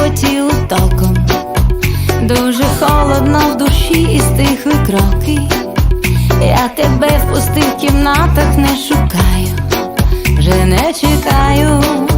по током, дуже холодно в душі і стихли кроки. Я тебе в пустих кімнатах не шукаю, вже не чекаю.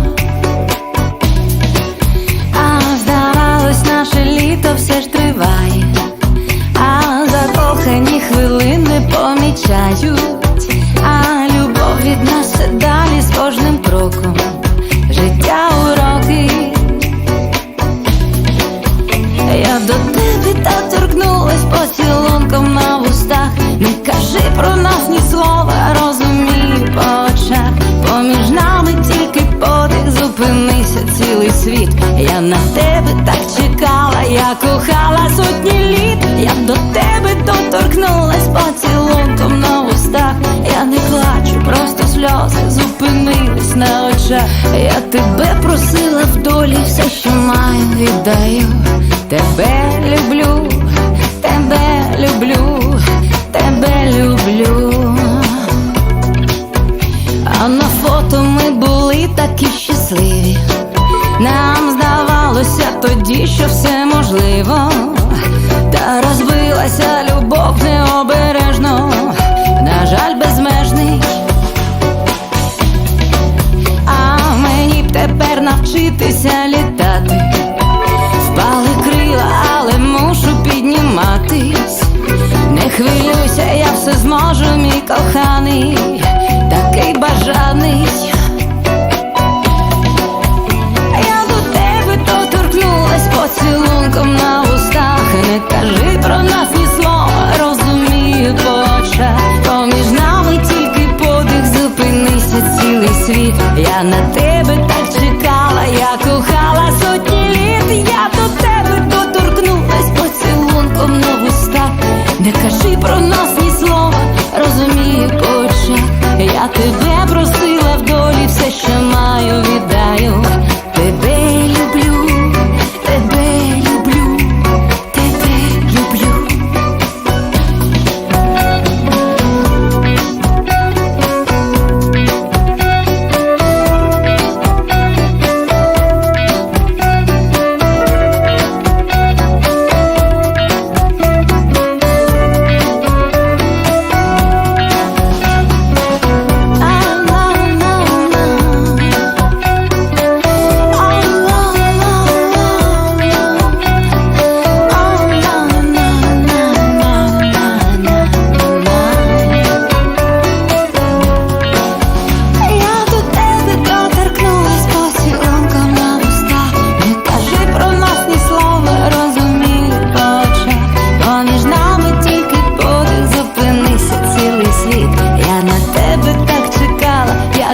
Поцілунком на вустах. Не кажи про нас ні слова, розумію по очах. Поміж нами тільки подих, зупинися цілий світ. Я на тебе так чекала, я кохала сотні літ. Я до тебе доторкнулась поцілунком на вустах. Я не плачу, просто сльози зупинились на очах. Я тебе просила в долі, все, що маю, віддаю. Тебе люблю, такі щасливі. Нам здавалося тоді, що все можливо, та розбилася любов необережно, на жаль, безмежний. А мені б тепер навчитися літати. Впали крила, але мушу підніматись. Не хвилюйся, я все зможу, мій коханий, світ, я на тебе так чекала, я кохала сотні літ, я до тебе доторкнулась поцілунком на вуста, не кажи про нас ні слова, розумію, очах я тебе просила в долі, все, що маю, віддаю.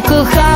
Cứ khóc